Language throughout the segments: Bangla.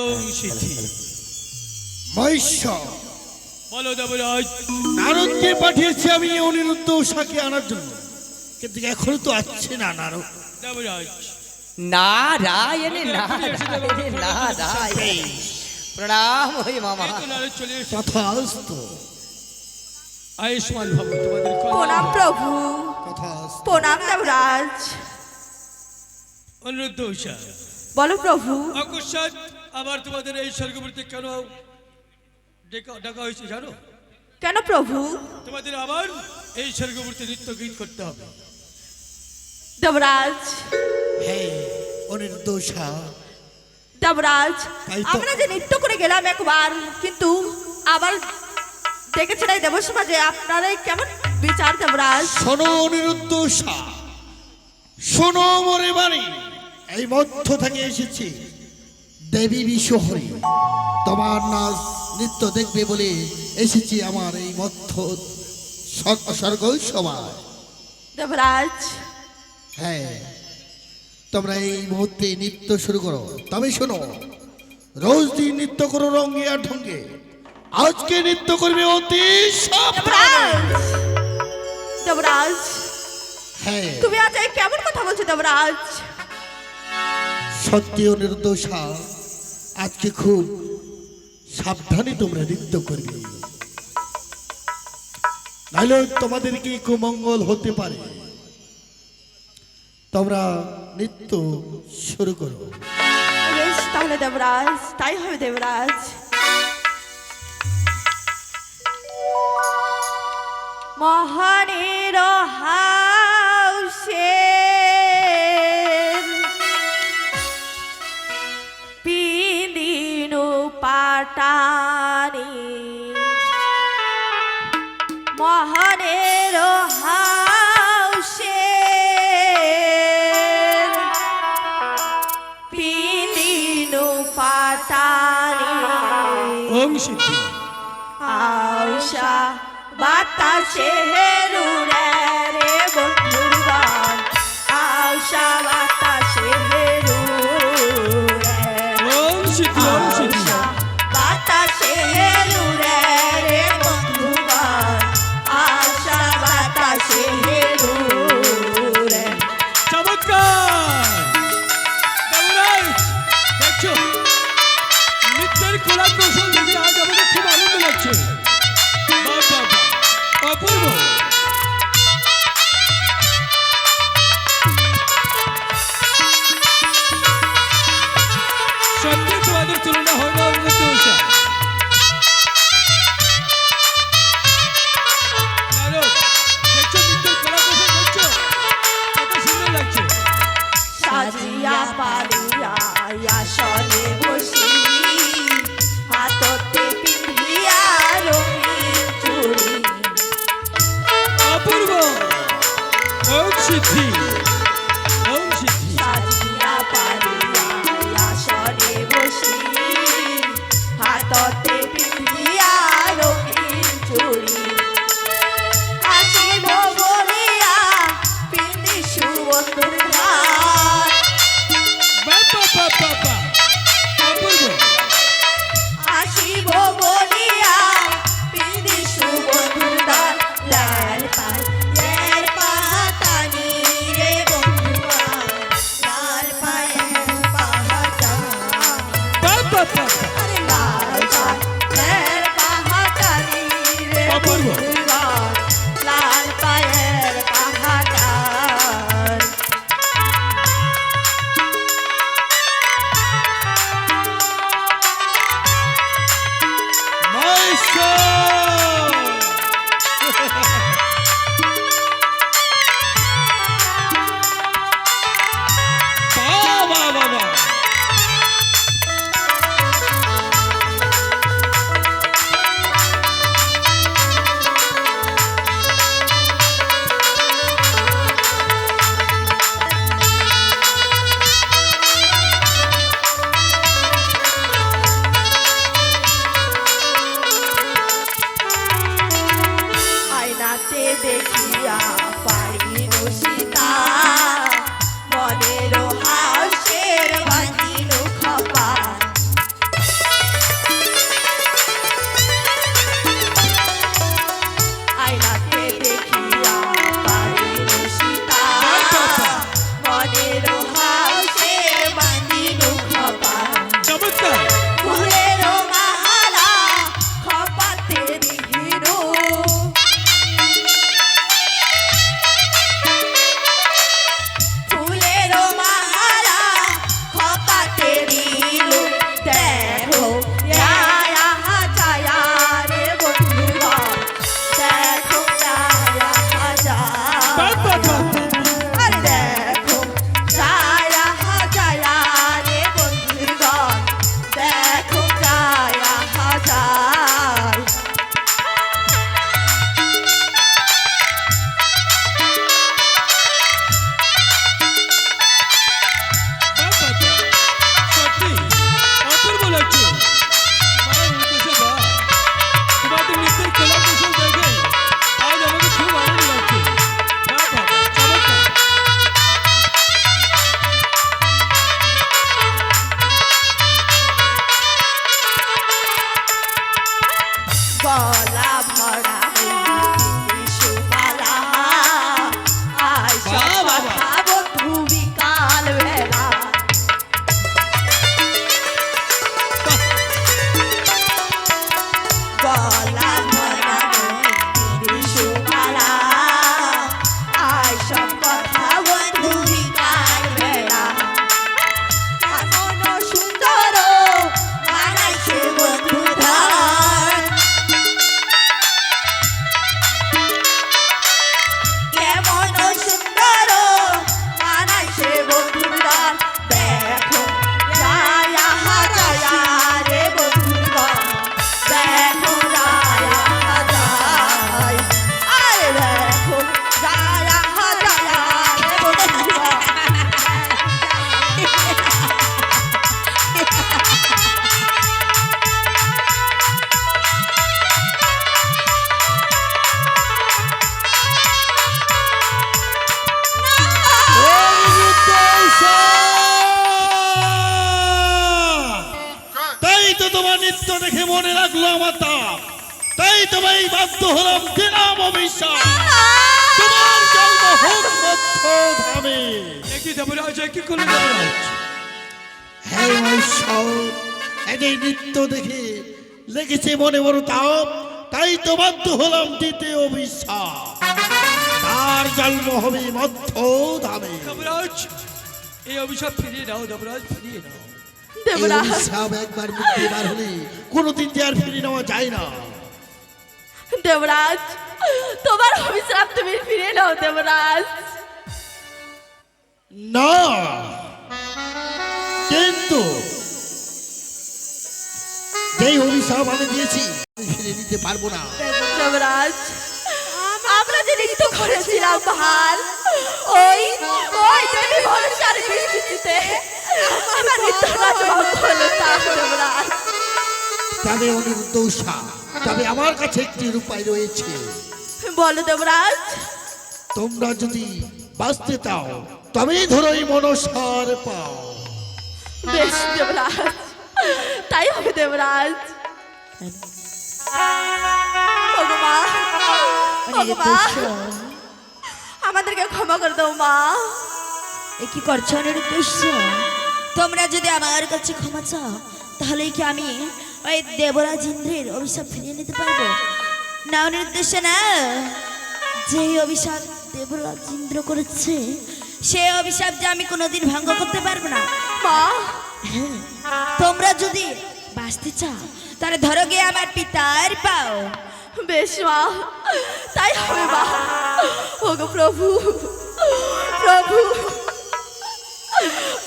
ওম সিদ্ধি মহিষ্য বলো দেবরাজ। নারদকে পাঠিয়েছি আমি অনিরুদ্ধ উষাকে আনার জন্য। কিন্তু এখনও তো আসছে না নারদ। দেবরাজ। নারায়ণ নারায়ণ নারায়ণ। প্রণাম হই মামা। তথাস্ত আয়ুষ্মান ভব তোমাদের প্রণাম প্রভু। প্রণাম দেবরাজ। অনুরুদ্ধ উষা বলো প্রভু। অকস্মাৎ আবার তোমাদের এই স্বর্গবর্তী কেন ডেকা ডাকা হয়েছে জানো? কেন প্রভু? তোমাদের আবার এই স্বর্গবর্তী নৃত্য গীত করতে হবে। দেবরাজ। হ্যাঁ অনিরুদ্ধ উষা দেবরাজ আমরা যে নৃত্য করে গেলাম একবার কিন্তু আবার দেখেছেন এই দেবসমাজে আপনারাই কেমন বিচার দেবরাজ। শোনো অনিরুদ্ধ শোনো মরে বাড়ি এই মধ্য থেকে এসেছি। দেবী বিশ্বহরি তোমার নাচ নৃত্য দেখবে বলে এসেছি আমার এই মধ্য স্বর্গ- সভায় দেবরাজ। হ্যাঁ তোমরা এই মুহূর্তে নৃত্য শুরু করো। তবে শোনো রোজ দিন নৃত্য করো রঙে আর ঢঙ্গে আজকে নৃত্য করবে অতি। দেবরাজ! হ্যাঁ। তুমি আজ কেমন কথা বলছো দেবরাজ? সত্যি নির্দোষা আজকে খুব সাবধানে তোমরা নৃত্য করবে। নাহলে তোমাদেরকে কুমঙ্গল হতে পারে? তোমরা নৃত্য শুরু করো। তাহলে দেবরাজ, তাই হবে দেবরাজ। মহানের হাউসের সিদ্ধি আশা বাতাসে হেরুরে রে বন্ধুর গান বাতাসে একই কি করল দেবরাজ হে ঈশ্বর এদের নৃত্য দেখে লেগেছে মনে বড় তাপ তাই তো বাধ্য হলাম দিতে অবিশ্বাস তার জন্ম হবে মধ্য ধামে দেবরাজ এই অভিশাপ ফিরিয়ে নাও দেবরাজ ফিরিয়ে নাও। দেবরাজ। অভিশাপ একবার মুক্তি বার হলে কোনোদিন যে আর ফিরে নেওয়া যায় না। দেবরাজ তোমার অভিশ্রাপ তুমি ফিরে নাও দেবরাজ। না। কিন্তু যেই অভিশাপ আমি দিয়েছি ফিরে নিতে পারব না। আমরা যে নৃত্য করেছিলাম ভালো ওই ওই দেবী ভরসার বৃষ্টিতে আমরা নৃত্য হলো তা দেবরাজ তবে অনির্দোষা তবে আমার কাছে একটি উপায় রয়েছে। বলো দেবরাজ তোমরা যদি বাঁচতে চাও তবেই ধরো এই মনসার পাও। বেশ দেবরাজ তাই হবে দেবরাজ। আমাদেরকে ক্ষমা করে দাও মা। এ কি করছ নির্দিষ্ট তোমরা যদি আমার কাছে ক্ষমা চাও তাহলে কি আমি ওই দেবরাজ ইন্দ্রের অভিশাপ ফিরিয়ে নিতে পারব? না নির্দেশ না। যে অভিশাপ দেবরাজ ইন্দ্র করেছে সে অভিশাপ যে আমি কোনোদিন ভঙ্গ করতে পারব না। তোমরা যদি বাঁচতে চাও তাহলে ধরো গিয়ে আমার পিতার পাও। বেশ মা তাই হবে মা। ওগো প্রভু প্রভু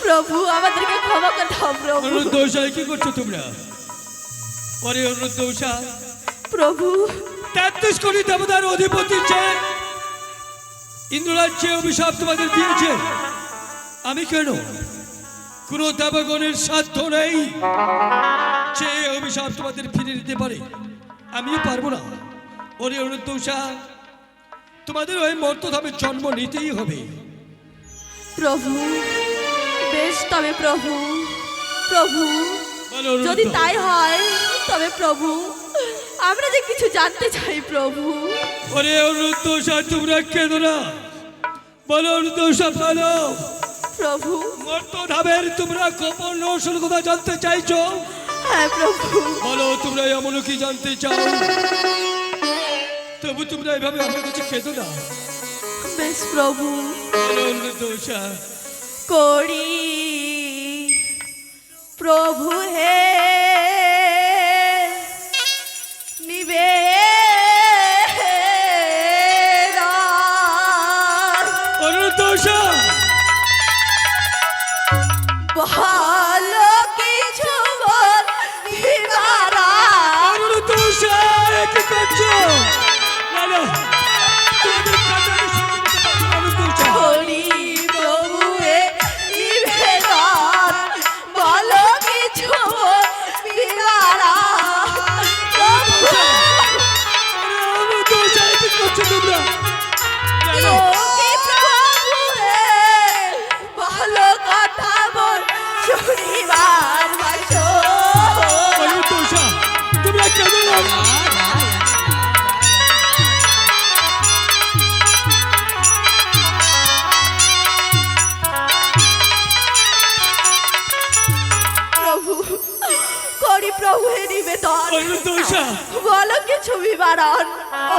প্রভু আমাদেরকে ক্ষমা করে দাও প্রভু। অনুদ্দৌষা কি করছ তোমরা? পরে অনুদ্দৌষা প্রভু। তেত্রিশ কোটি দেবতার অধিপতি যে ইন্দ্ররাজ যে অভিশাপ তোমাদের দিয়েছে। আমি কেন? কোন দেবগণের সাধ্য নেই যে অভিশাপ তোমাদের ফিরে নিতে পারে। আমিও পারব না। ওরে অনুদ্দৌষা তোমাদের ওই মর্তধামে জন্ম নিতেই হবে। প্রভু বেশ তবে প্রভু প্রভু। যদি তাই হয় তবে প্রভু আমরা যে কিছু জানতে চাই প্রভু। ওরে অনুদ্দৌষা তোমরা কেঁদো না? বলো অনুদ্দৌষা বলো প্রভু। মর্তধামের তোমরা গোপন রহস্যের কথা জানতে চাইছো? হ্যাঁ প্রভু। বলো তোমরা এমন কি জানতে চাও? তবু তোমরা এভাবে আমার কাছে খেতো না। বেশ প্রভু। বলো অনুদ্দৌষা করি। প্রভু হে ভালো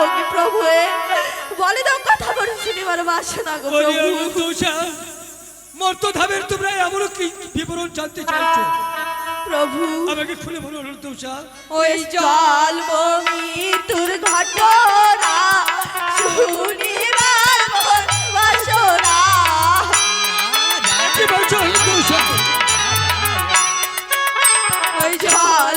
কি প্রভু বলে দাও কথা বল শুনিবার বাসো না গো প্রভু। অনুদ্দৌষা মর্তধামের তোমরা এমন কি বিবরণ জানতে চাইছো? প্রভু। আমাকে খুলে বলো অনুদ্দৌষা ওই জল মৃত্যুর ঘটনা শুনিবার বাসনা। কি বলছো ওই জল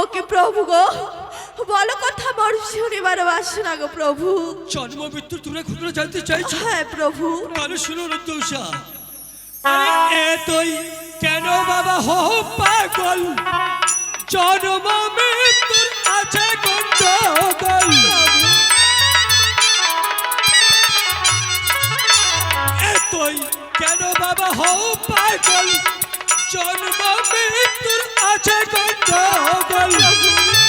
ওকে প্রভু গো। বলো কথা মোর শুনিবার বাসনা গো প্রভু। জন্ম মৃত্যু তোমরা ঘটনা জানতে চাইছো? হ্যাঁ প্রভু। তাহলে শুনো রুদ্দৌষা আরে এতই কেন বাবা হো পাগল? জন্ম মৃত্যুর আছে গন্ডগোল। এতই কেন বাবা হো পাগল? জন্ম মৃত্যুর আছে গন্ডগোল আরে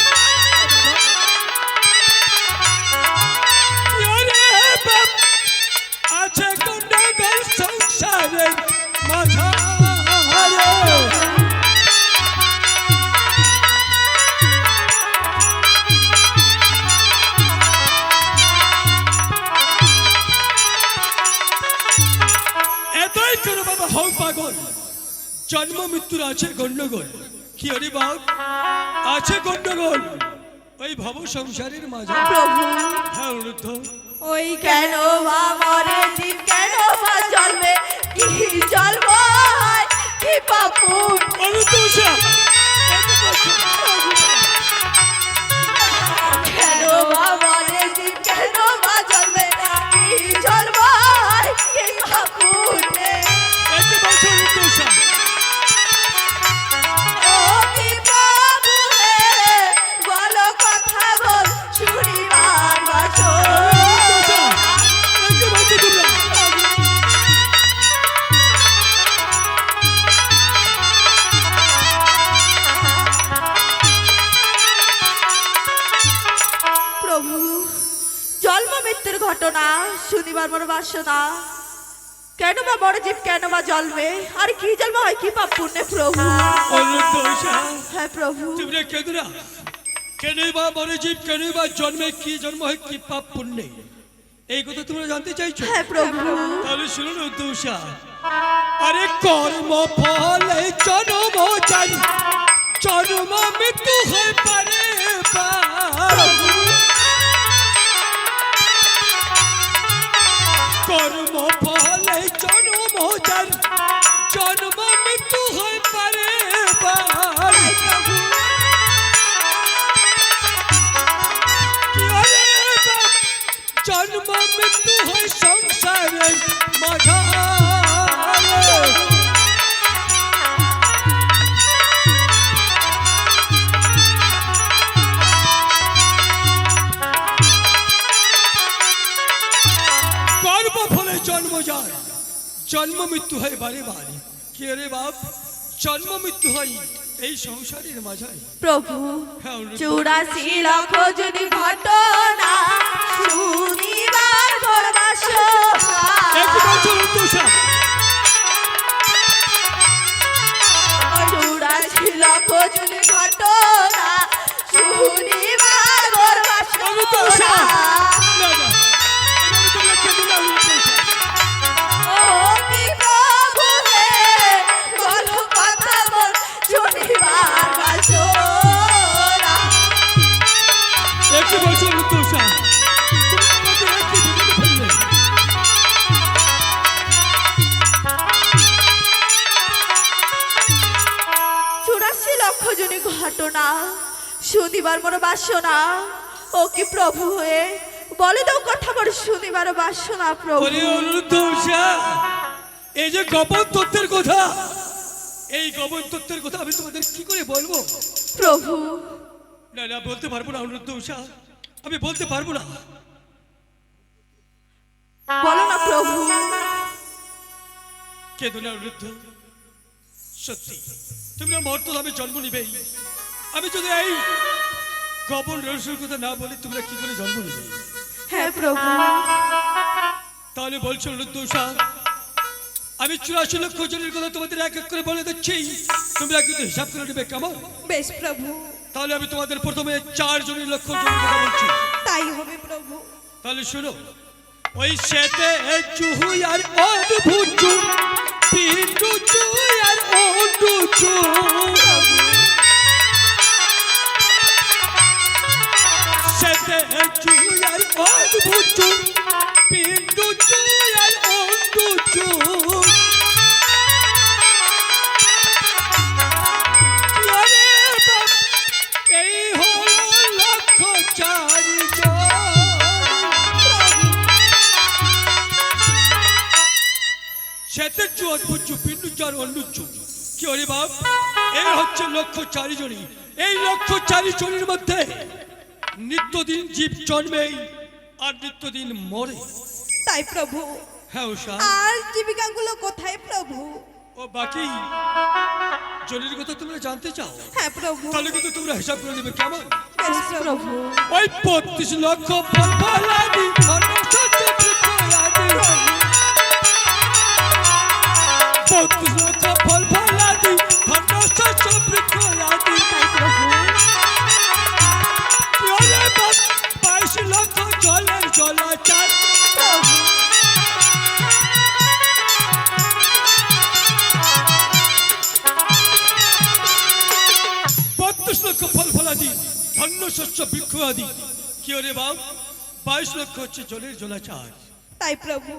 জন্ম মৃত্যুর আছে গন্ডগোল। কি আরে বাপ? আছে গন্ডগোল। ওই ভব সংসারের মাঝে হ্যাঁ ওই কেন বা শুনিবার মোর বাসনা। কেন বা বড় জীব কেন বা জন্মে? আর কি জন্ম হয় কি পাপ পুণ্যে প্রভু? হ্যাঁ প্রভু। তোমরা কেন বা মরে জীব কেন বা জন্মে কি জন্ম হয় কি পাপ পুণ্যে এই কথা তোমরা জানতে চাইছো? হ্যাঁ প্রভু। তাহলে শুনুন উদ্দৌষা আরে কর্ম ফলে জন্ম জানি জন্ম মৃত্যু হয়ে পারে। কর্ম ফলে জন্ম জানি জন্ম মৃত্যু হয়ে পারে পাপ। আরে বাপ, জন্ম মৃত্যু হয় সংসারের মাঝারে জন্ম মৃত্যু হয় বারে বারে কে রে বাপ? জন্ম মৃত্যু হয় এই সংসারের মাঝারে। প্রভু হ্যাঁ। চুরাশি লক্ষ যদি ঘটনা শুনিবার বাসনা এক বছর চুরাশি লক্ষ যদি ঘটনা শুনিবার শুনিবার মোর বাসনা। ও কি প্রভু হয়ে? বলে দাও কথা মোর শুনিবার বাসনা প্রভু। অনুরুদ্ধ উষা এই যে গোপন তত্ত্বের কথা এই গোপন তত্ত্বের কথা আমি তোমাদের কি করে বলব? প্রভু। না না বলতে পারব না অনুরুদ্ধ উষা আমি বলতে পারব না। বলো না প্রভু। কেঁদো না অনুরুদ্ধ সত্যি তোমরা মর্তধামে জন্ম নিবেই। আমি যদি এই গোপন রহস্যের কথা না বলি তোমরা কি করে জন্ম নিবে হ্যাঁ প্রভু। তাহলে বলছো অনুরুদ্ধ আমি চুরাশি লক্ষ জনের কথা তোমাদের এক এক করে বলে দিচ্ছি। তোমরা কিন্তু হিসাব করে নেবে কেমন? বেশ প্রভু। তাহলে আমি তোমাদের প্রথমে চার জনের লক্ষ্য জনের কথা বলছি। তাই হবে প্রভু। তাহলে শোনো ওই সেতে চুহু আর অদ্ভুত পিন্টু চুই আর অদ্ভুত সেতে অদ্ভুত বিন্দু আর অদ্ভুত এই হলো লক্ষ চারি সেতে চু অদ্ভুত পিন্ডু কি হরে বাপ? এ হচ্ছে লক্ষ চারি জনি এই লক্ষ চারি জনির মধ্যে নিত্যদিন জীব জন্মেই আর নিত্যদিন মরে। তাই প্রভু। হ্যাঁ উষা আর জীবিকাগুলো কোথায় প্রভু? ও বাকি জনের কথা তোমরা জানতে চাও? হ্যাঁ প্রভু। তাহলে কিন্তু তোমরা হিসাব করে নেবে কেমন? প্রভু। ওই বত্রিশ লক্ষ ফল ফলাদি বত্রিশ শস্য বৃক্ষ আদি কি রে বাপ? বাইশ লক্ষ হচ্ছে জলের জলাচার। তাই প্রভু।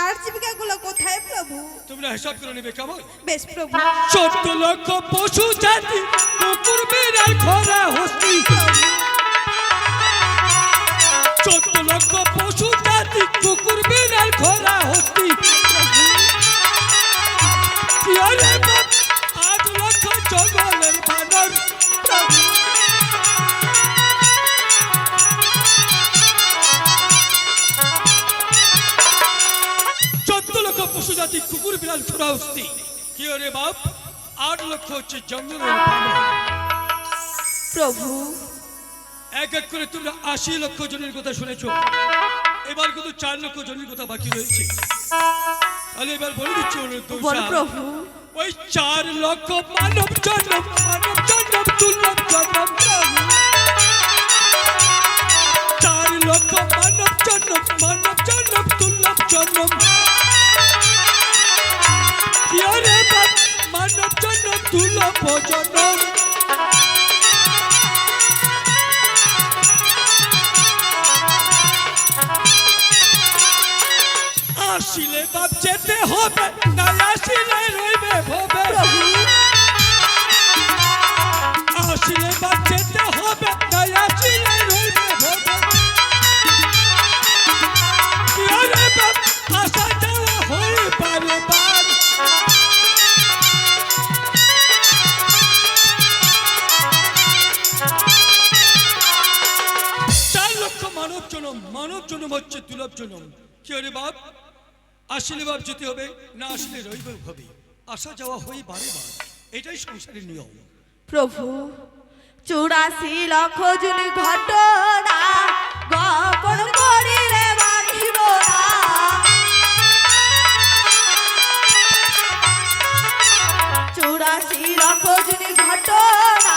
আর জীবিকা গুলো কোথায় প্রভু? তোমরা হিসাব করে নেবে কেমন? বেশ প্রভু। চোদ্দ লক্ষ পশু জাতি কুকুর বিড়াল খরা হস্তি খরা হস্তি কি হলে বাপ? আট লক্ষ হচ্ছে জঙ্গলের প্রভু। এক এক করে তোমরা আশি লক্ষ জনের কথা শুনেছ। এবার কিন্তু চার লক্ষ জনের কথা বাকি রয়েছে। তাহলে এবার বলে দিচ্ছি প্রভু। ওই চার লক্ষ মানব জন্ম মানব জন্ম দুর্লভ জন্ম চার লক্ষ মানব জন্ম মানব জন্ম দুর্লভ জন্ম। জন্ম দুর্লভ দুর্লভ জনম। কি আরে বাপ? আসলে বাপ যেতে হবে না আসলে রইবে হবে আসা যাওয়া হয়ে বারে বার। এটাই সংসারের নিয়ম। প্রভু চুরাশি লক্ষ জন ঘটনা গোপন করিলে মানিব না। চুরাশি লক্ষ জন ঘটনা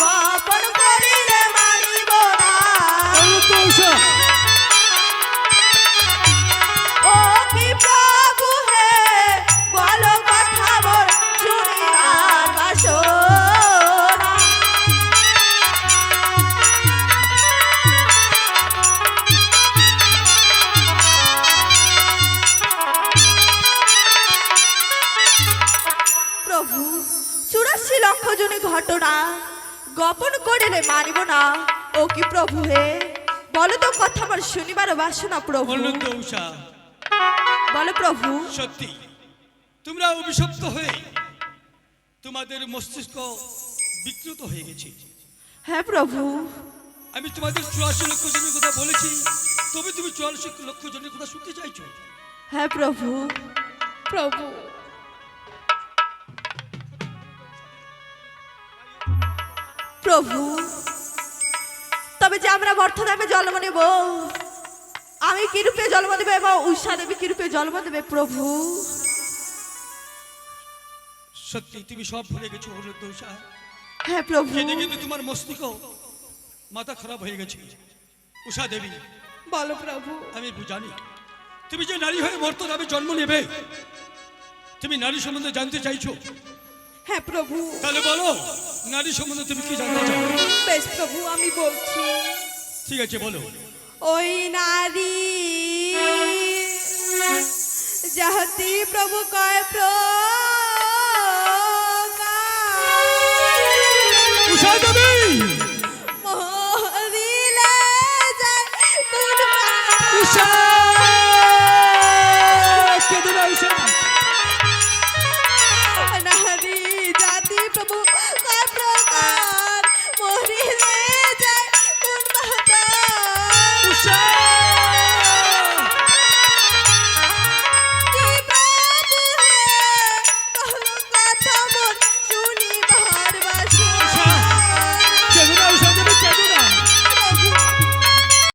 গোপন করিলে মানিব না। প্রভু হে। বলো তো কথা আমার শুনিবার বাসনা প্রভু। অনন্ত উষা বলো প্রভু। সত্যি তোমরা অভিশপ্ত হয়ে তোমাদের মস্তিষ্ক বিকৃত হয়ে গেছে। হ্যাঁ প্রভু। আমি তোমাদের চুরাশি লক্ষ জনের কথা বলেছি তবে তুমি চুয়াল্লিশ লক্ষ জনের কথা শুনতে চাইছো। হ্যাঁ প্রভু। প্রভু। প্রভু। তবে যে আমরা বর্তমানে জন্ম নেব। আমি কি রূপে জন্ম দেবে এবং উষা দেবী কি রূপে জন্ম দেবে প্রভু? সত্যি তুমি সব ভুলে গেছো অনন্ত উষা হ্যাঁ প্রভু। কেঁদে কিন্তু তোমার মস্তিষ্ক মাথা খারাপ হয়ে গেছে। উষা দেবী। বলো প্রভু। আমি জানি। তুমি যে নারী হয়ে মর্তরাবে জন্ম নেবে তুমি নারী সম্বন্ধে জানতে চাইছো? হ্যাঁ প্রভু। তাহলে বলো নারী সম্বন্ধে তুমি কি জানতে চাও? বেশ প্রভু আমি বলছি। ঠিক আছে বলো। ওই নারী যাহতি প্রভু কয় প্র দেবী!